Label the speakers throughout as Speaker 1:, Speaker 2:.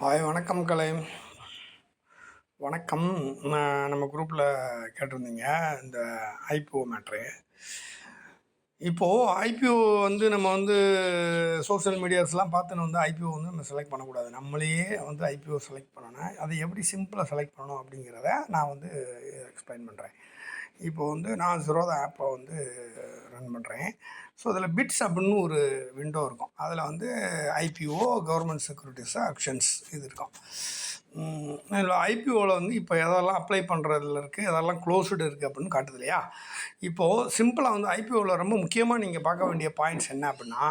Speaker 1: Hi வணக்கம் கலை வணக்கம். நான் நம்ம குரூப்பில் கேட்டிருந்தீங்க இந்த ஐபிஓ மேட்ரு இப்போது ஐபிஓ வந்து நம்ம வந்து சோஷியல் மீடியாஸ்லாம் பார்த்துன்னு வந்து ஐபிஓ வந்து நம்ம செலக்ட் பண்ணக்கூடாது. நம்மளையே வந்து ஐபிஓ செலக்ட் பண்ணணும். அதை எப்படி சிம்பிளாக செலக்ட் பண்ணணும் அப்படிங்கிறத நான் வந்து எக்ஸ்பிளைன் பண்ணுறேன் இப்போ வந்து நான் ஜிரோதா ஆப்பை வந்து ரன் பண்ணுறேன் ஸோ அதில் பிட்ஸ் அப்படின்னு ஒரு விண்டோ இருக்கும். அதில் வந்து ஐபிஓ கவர்மெண்ட் செக்யூரிட்டிஸ் ஆக்ஷன்ஸ் இது இருக்கும். இதில் ஐபிஓவில் வந்து இப்போ எதெல்லாம் அப்ளை பண்ணுறதுல இருக்குது எதெல்லாம் க்ளோஸ்டு இருக்குது அப்படின்னு காட்டுது இல்லையா? இப்போது சிம்பிளாக வந்து ஐபிஓவில் ரொம்ப முக்கியமாக நீங்கள் பார்க்க வேண்டிய பாயிண்ட்ஸ் என்ன அப்படின்னா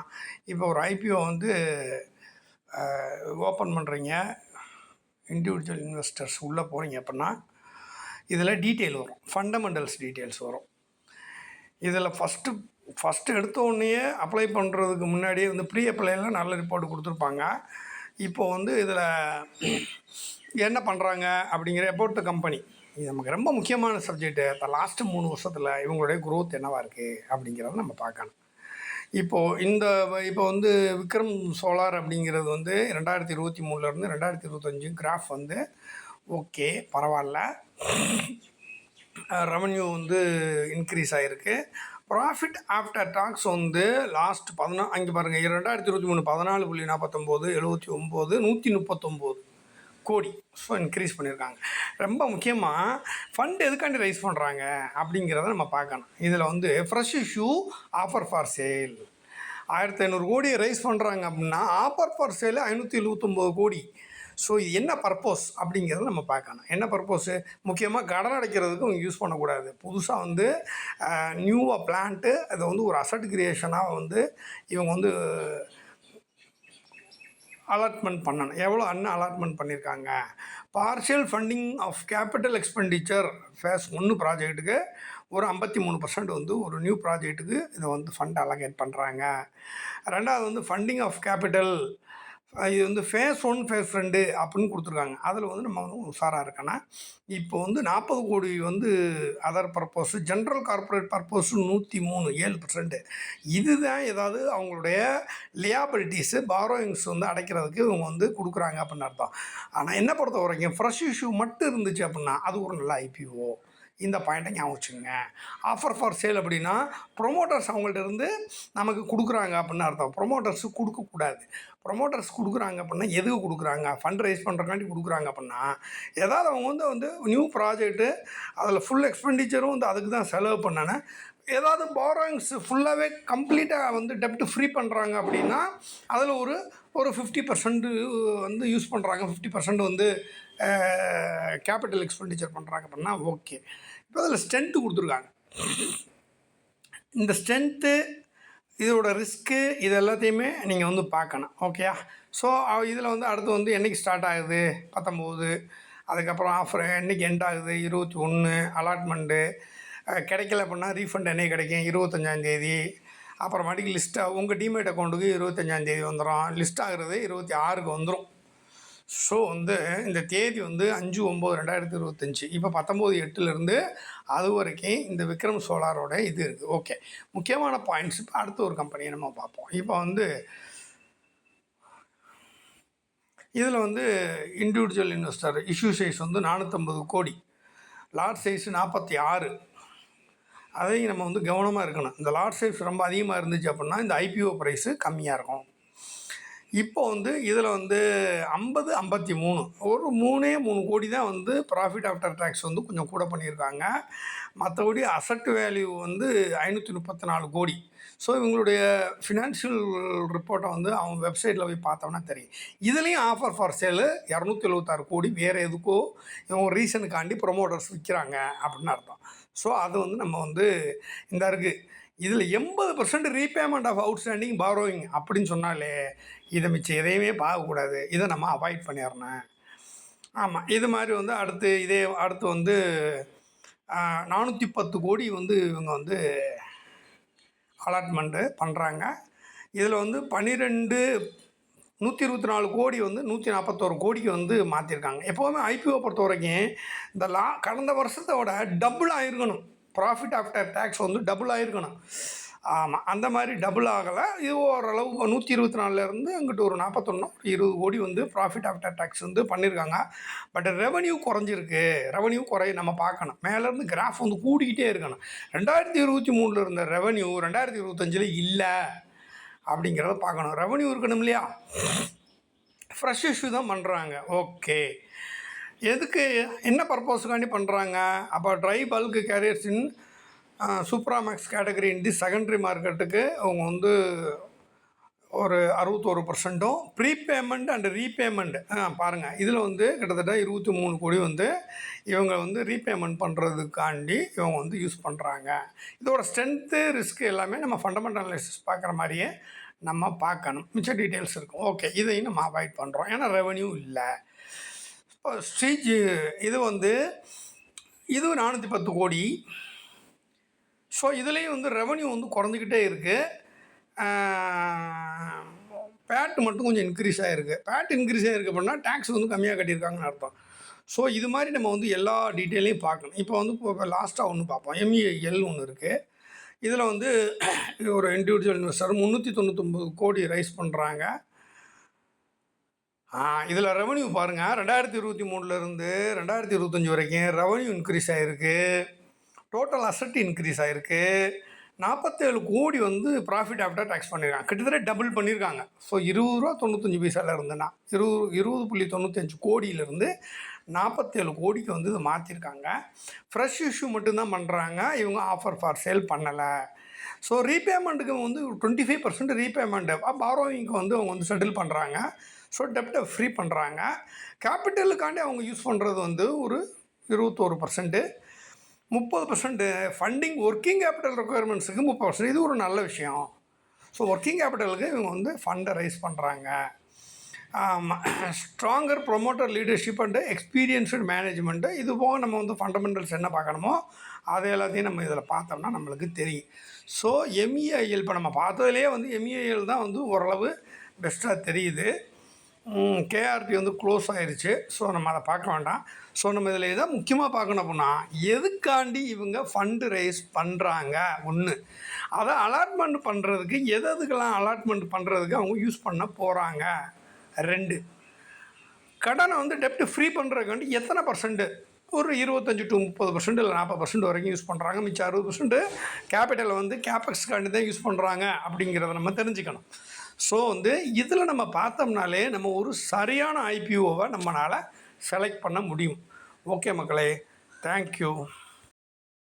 Speaker 1: இப்போ ஒரு ஐபிஓ வந்து ஓப்பன் பண்ணுறீங்க இண்டிவிஜுவல் இன்வெஸ்டர்ஸ் உள்ளே போகிறீங்க அப்படின்னா இதில் டீட்டெயில் வரும். ஃபண்டமெண்டல்ஸ் டீட்டெயில்ஸ் வரும். இதில் ஃபஸ்ட்டு ஃபஸ்ட்டு எடுத்த உடனேயே அப்ளை பண்ணுறதுக்கு முன்னாடியே வந்து ப்ரீ அப்ளைலாம் நல்ல ரிப்போர்ட் கொடுத்துருப்பாங்க. இப்போ வந்து இதில் என்ன பண்ணுறாங்க அப்படிங்கிற அபவுட் த கம்பெனி இது நமக்கு ரொம்ப முக்கியமான சப்ஜெக்ட்டு இப்போ லாஸ்ட்டு மூணு வருஷத்தில் இவங்களுடைய குரோத் என்னவாக இருக்குது அப்படிங்கிறத நம்ம பார்க்கணும். இப்போது இந்த இப்போ வந்து விக்ரம் சோலார் அப்படிங்கிறது வந்து ரெண்டாயிரத்தி இருபத்தி மூணுலேருந்து ரெண்டாயிரத்தி இருபத்தஞ்சு கிராஃப் வந்து ஓகே பரவாயில்ல. ரெவன்யூ வந்து இன்க்ரீஸ் ஆகிருக்கு ப்ராஃபிட் ஆஃப்டர் டாக்ஸ் வந்து லாஸ்ட் பதினா அங்கே பாருங்கள் ரெண்டாயிரத்தி இருபத்தி மூணு பதினாலு புள்ளி நாற்பத்தொம்போது எழுபத்தி ஒம்பது நூற்றி முப்பத்தொம்போது கோடி. ஸோ இன்க்ரீஸ் பண்ணியிருக்காங்க. ரொம்ப முக்கியமாக ஃபண்ட் எதுக்காண்டி ரைஸ் பண்ணுறாங்க அப்படிங்கிறத நம்ம பார்க்கணும். இதில் வந்து fresh issue offer for sale ஆயிரத்தி ஐநூறு கோடியை ரைஸ் பண்ணுறாங்க அப்படின்னா ஆஃபர் ஃபார் சேல் ஐநூற்றி எழுபத்தொம்போது கோடி. ஸோ இது என்ன பர்பஸ் அப்படிங்கிறத நம்ம பார்க்கணும். என்ன பர்பஸு முக்கியமாக கடன் அடைக்கிறதுக்கு யூஸ் பண்ணக்கூடாது. புதுசாக வந்து நியூவாக பிளான்ட்டு அதை வந்து ஒரு அசட் கிரியேஷனாக வந்து இவங்க வந்து அலாட்மெண்ட் பண்ணணும். எவ்வளோ அண்ணன் அலாட்மெண்ட் பண்ணியிருக்காங்க partial funding of capital expenditure phase ஒன்று ப்ராஜெக்ட்டுக்கு ஒரு ஐம்பத்தி மூணு பர்சன்ட் வந்து ஒரு நியூ ப்ராஜெக்ட்டுக்கு இதை வந்து ஃபண்ட் அலகேட் பண்ணுறாங்க ரெண்டாவது வந்து ஃபண்டிங் ஆஃப் கேபிட்டல் இது வந்து ஃபேஸ் ஒன் ஃபேஸ் ரெண்டு அப்படின்னு கொடுத்துருக்காங்க. அதில் வந்து நம்ம வந்து உஷாராக இருக்கேன்னா இப்போ வந்து நாற்பது கோடி வந்து other purpose general corporate purpose நூற்றி மூணு ஏழு பர்சன்ட்டு இதுதான் ஏதாவது அவங்களுடைய லியாபிலிட்டிஸு பாரோயிங்ஸ் வந்து அடைக்கிறதுக்கு இவங்க வந்து கொடுக்குறாங்க அப்படின்னு அர்த்தம். ஆனால் என்ன பொறுத்த வரைக்கும் ஃப்ரெஷ் இஷ்யூ மட்டும் இருந்துச்சு அப்படின்னா அது ஒரு நல்ல ஐபிஓ இந்த பாயிண்ட்டை ஞாபகம் வச்சுங்க ஆஃபர் ஃபார் சேல் அப்படின்னா ப்ரொமோட்டர்ஸ் அவங்கள்ட்ட இருந்து நமக்கு கொடுக்குறாங்க அப்படின்னு அர்த்தம். ப்ரொமோட்டர்ஸு கொடுக்கக்கூடாது ப்ரொமோட்டர்ஸ் கொடுக்குறாங்க அப்படின்னா எதுக்கு கொடுக்குறாங்க? ஃபண்ட் ரைஸ் பண்ணுறக்காண்டி கொடுக்குறாங்க அப்படின்னா ஏதாவது அவங்க வந்து வந்து நியூ ப்ராஜெக்ட்டு அதில் ஃபுல் எக்ஸ்பெண்டிச்சரும் வந்து அதுக்கு தான் செலவு பண்ணனே ஏதாவது பாரோயிங்ஸ் ஃபுல்லாகவே கம்ப்ளீட்டாக வந்து டெப்ட் ஃப்ரீ பண்ணுறாங்க அப்படின்னா அதில் ஒரு ஒரு ஃபிஃப்டி பர்சன்ட் வந்து யூஸ் பண்ணுறாங்க ஃபிஃப்டி பர்சன்ட் வந்து கேபிட்டல் எக்ஸ்பெண்டிச்சர் பண்ணுறாங்க அப்படின்னா ஓகே இப்போ அதில் ஸ்ட்ரென்த்து கொடுத்துருக்காங்க. இந்த ஸ்ட்ரென்த்து இதோட ரிஸ்க்கு இது எல்லாத்தையுமே நீங்கள் வந்து பார்க்கணும். ஓகேயா ஸோ இதில் வந்து அடுத்து வந்து என்றைக்கு ஸ்டார்ட் ஆகுது? பத்தொம்போது அதுக்கப்புறம் ஆஃபர் என்றைக்கு எண்ட் ஆகுது? இருபத்தி ஒன்று அலாட்மெண்ட்டு கிடைக்கல அப்படின்னா ரீஃபண்ட் என்ன கிடைக்கும்? இருபத்தஞ்சாந்தேதி அப்புறமாட்டிக்கு லிஸ்ட்டாக உங்கள் டிமேட் அக்கௌண்ட்டுக்கு இருபத்தஞ்சாந்தேதி வந்துடும் லிஸ்ட் ஆகிறது இருபத்தி ஆறுக்கு வந்துடும் ஸோ வந்து இந்த தேதி வந்து அஞ்சு ஒம்பது ரெண்டாயிரத்தி இருபத்தஞ்சி. இப்போ பத்தொம்போது எட்டுலேருந்து அது வரைக்கும் இந்த விக்ரம் சோலாரோட இது இருக்குது ஓகே முக்கியமான பாயிண்ட்ஸ் இப்போ அடுத்த ஒரு கம்பெனியை நம்ம பார்ப்போம். இப்போ வந்து இதில் வந்து இண்டிவிஜுவல் இன்வெஸ்டர் இஷ்யூ சைஸ் வந்து நானூற்றம்பது கோடி. லார்ஜ் சைஸ் நாற்பத்தி ஆறு. அதையும் நம்ம வந்து கவனமாக இருக்கணும். இந்த லாட் சைஸ் ரொம்ப அதிகமாக இருந்துச்சு அப்படின்னா இந்த ஐபிஓ ப்ரைஸு கம்மியாக இருக்கும். இப்போ வந்து இதில் வந்து ஐம்பது ஐம்பத்தி மூணு. ஒரு மூணே மூணு கோடி தான் வந்து ப்ராஃபிட் ஆஃப்டர் டேக்ஸ் வந்து கொஞ்சம் கூட பண்ணியிருக்காங்க. மற்றபடி அசட் வேல்யூ வந்து ஐநூற்றி முப்பத்தி நாலு கோடி. ஸோ இவங்களுடைய ஃபினான்ஷியல் ரிப்போர்ட்டை வந்து அவங்க வெப்சைட்டில் போய் பார்த்தோம்னா தெரியும். இதுலேயும் ஆஃபர் ஃபார் சேலு இரநூத்தி எழுபத்தாறு கோடி. வேறு எதுக்கோ இவங்க ரீசனுக்காண்டி ப்ரொமோட்டர்ஸ் விற்கிறாங்க அப்படின்னு அர்த்தம். ஸோ அது வந்து நம்ம வந்து இந்த இருக்குது இதில் எண்பது percent repayment of outstanding borrowing அப்படின்னு சொன்னாலே இதை மிச்சம் எதையுமே பார்க்கக்கூடாது. இதை நம்ம அவாய்ட் பண்ணிடணும். ஆமாம் இது மாதிரி வந்து அடுத்து இதே அடுத்து வந்து நானூற்றி பத்து கோடி வந்து இவங்க வந்து அலாட்மெண்ட்டு பண்ணுறாங்க இதில் வந்து பன்னிரெண்டு நூற்றி இருபத்தி நாலு கோடி வந்து நூற்றி நாற்பத்தோரு கோடிக்கு வந்து மாற்றிருக்காங்க எப்போவுமே ஐபிஓ பொறுத்த வரைக்கும் இந்த லா கடந்த வருஷத்தோட டபுள் ஆகிருக்கணும் ப்ராஃபிட் ஆஃப்டர் டேக்ஸ் வந்து டபுள் ஆகிருக்கணும் ஆமாம் அந்த மாதிரி டபுள் ஆகலை. இது ஓரளவு நூற்றி இருபத்தி நாலுலேருந்து இங்கிட்டு ஒரு நாற்பத்தொன்று இருபது கோடி வந்து ப்ராஃபிட் ஆஃப்டர் டேக்ஸ் வந்து பண்ணியிருக்காங்க பட் ரெவன்யூ குறைஞ்சிருக்கு. ரெவன்யூ குறைய நம்ம பார்க்கணும். மேலேருந்து கிராஃப் வந்து கூடிக்கிட்டே இருக்கணும். ரெண்டாயிரத்தி இருபத்தி மூணில் இருந்த ரெவன்யூ ரெண்டாயிரத்தி இருபத்தஞ்சில் இல்லை அப்படிங்கிறத பார்க்கணும். ரெவன்யூ இருக்கணும் இல்லையா? ஃப்ரெஷ் இஷ்யூ தான் பண்ணுறாங்க ஓகே எதுக்கு? என்ன பர்பஸுக்காண்டி பண்ணுறாங்க அப்போ dry bulk carriers in supramax category in the secondary மார்க்கெட்டுக்கு அவங்க வந்து ஒரு அறுபத்தோரு பர்சன்ட்டும் ப்ரீபேமெண்ட் அண்ட் ரீபேமெண்ட் பாருங்கள் இதில் வந்து கிட்டத்தட்ட இருபத்தி மூணு கோடி வந்து இவங்க வந்து ரீபேமெண்ட் பண்ணுறதுக்காண்டி இவங்க வந்து யூஸ் பண்ணுறாங்க இதோட ஸ்ட்ரென்த்து ரிஸ்க் எல்லாமே நம்ம ஃபண்டமெண்டல் அனாலிசிஸ் பார்க்குற மாதிரியே நம்ம பார்க்கணும். மிச்ச டீட்டெயில்ஸ் இருக்கும். ஓகே இதையும் நம்ம அவாய்ட் பண்ணுறோம் ஏன்னா ரெவன்யூ இல்லை. ஸ்டேஜ் இது வந்து இது நானூற்றி பத்து கோடி. ஸோ இதுலேயும் வந்து ரெவன்யூ வந்து குறைஞ்சிக்கிட்டே இருக்குது பேட் மட்டும் கொஞ்சம் இன்க்ரீஸ் ஆகிருக்கு பேட் இன்க்ரீஸ் ஆகிருக்கு அப்படின்னா டேக்ஸ் வந்து கம்மியாக கட்டியிருக்காங்கன்னு அர்த்தம். ஸோ இது மாதிரி நம்ம வந்து எல்லா டீட்டெயிலையும் பார்க்கணும். இப்போ வந்து இப்போ லாஸ்ட்டாக ஒன்று பார்ப்போம். எம்இஎல் ஒன்று இருக்குது இதில் வந்து ஒரு இண்டிவிஜுவல் இன்வெஸ்டர் முந்நூற்றி தொண்ணூத்தொம்பது கோடி ரைஸ் பண்ணுறாங்க இதில் ரெவன்யூ பாருங்கள் ரெண்டாயிரத்தி இருபத்தி மூணுலேருந்து ரெண்டாயிரத்தி இருபத்தஞ்சி வரைக்கும் ரெவன்யூ இன்க்ரீஸ் ஆகிருக்கு டோட்டல் அசட் இன்க்ரீஸ் ஆகிருக்கு நாற்பத்தேழு கோடி வந்து ப்ராஃபிட் ஆஃப்டர் டேக்ஸ் பண்ணியிருக்காங்க கிட்டத்தட்ட டபுள் பண்ணியிருக்காங்க ஸோ இருபது ரூபா தொண்ணூத்தஞ்சு பைசால இருந்துன்னா இருபது இருபது புள்ளி தொண்ணூத்தஞ்சு கோடியிலேருந்து நாற்பத்தேழு கோடிக்கு வந்து இது மாற்றிருக்காங்க ஃப்ரெஷ் இஷ்யூ மட்டும்தான் பண்ணுறாங்க இவங்க ஆஃபர் ஃபார் சேல் பண்ணலை. ஸோ ரீபேமெண்ட்டுக்கு வந்து டுவெண்ட்டி ஃபைவ் பர்சன்ட் ரீபேமெண்ட்டு பாரோவிங்க்கு வந்து அவங்க வந்து செட்டில் பண்ணுறாங்க ஸோ டெப்டை ஃப்ரீ பண்ணுறாங்க கேபிட்டலுக்காண்டி அவங்க யூஸ் பண்ணுறது வந்து ஒரு இருபத்தோரு பர்சன்ட்டு முப்பது பர்சன்ட் ஃபண்டிங் ஒர்க்கிங் கேபிட்டல் ரெக்குயர்மெண்ட்ஸுக்கு முப்பது பர்சன்ட் இது ஒரு நல்ல விஷயம். ஸோ ஒர்க்கிங் கேபிட்டலுக்கு இவங்க வந்து ஃபண்டை ரைஸ் பண்ணுறாங்க stronger promoter leadership and experienced management இது போக நம்ம வந்து ஃபண்டமெண்டல்ஸ் என்ன பார்க்கணுமோ அதை எல்லாத்தையும் நம்ம இதில் பார்த்தோம்னா நம்மளுக்கு தெரியும். ஸோ எம்இஐஎல் இப்போ நம்ம பார்த்ததுலேயே வந்து எம்இஐஎல் தான் வந்து ஓரளவு பெஸ்ட்டாக தெரியுது. கேஆர்பி வந்து க்ளோஸ் ஆயிடுச்சு ஸோ நம்ம அதை பார்க்க வேண்டாம். ஸோ நம்ம இதில் எதை முக்கியமாக பார்க்கணும் அப்படின்னா எதுக்காண்டி இவங்க ஃபண்டு ரைஸ் பண்ணுறாங்க ஒன்று அதை அலாட்மெண்ட் பண்ணுறதுக்கு எது எதுக்கெல்லாம் அலாட்மெண்ட் பண்ணுறதுக்கு அவங்க யூஸ் பண்ண போகிறாங்க ரெண்டு. கடனை வந்து டெப்ட் ஃப்ரீ பண்ணுறதுக்காண்டி எத்தனை பர்சன்ட்டு ஒரு இருபத்தஞ்சி டு முப்பது பர்சன்ட் இல்லை நாற்பது பர்சன்ட் வரைக்கும் யூஸ் பண்ணுறாங்க மிச்சம் அறுபது பர்சன்ட் கேபிட்டலை வந்து கேபெக்ஸ்க்காண்டி தான் யூஸ் பண்ணுறாங்க அப்படிங்கிறத நம்ம தெரிஞ்சுக்கணும். ஸோ வந்து இதில் நம்ம பார்த்தோம்னாலே நம்ம ஒரு சரியான ஐபிஓவை நம்மளால் செலக்ட் பண்ண முடியும். ஓகே மக்களே தேங்க்யூ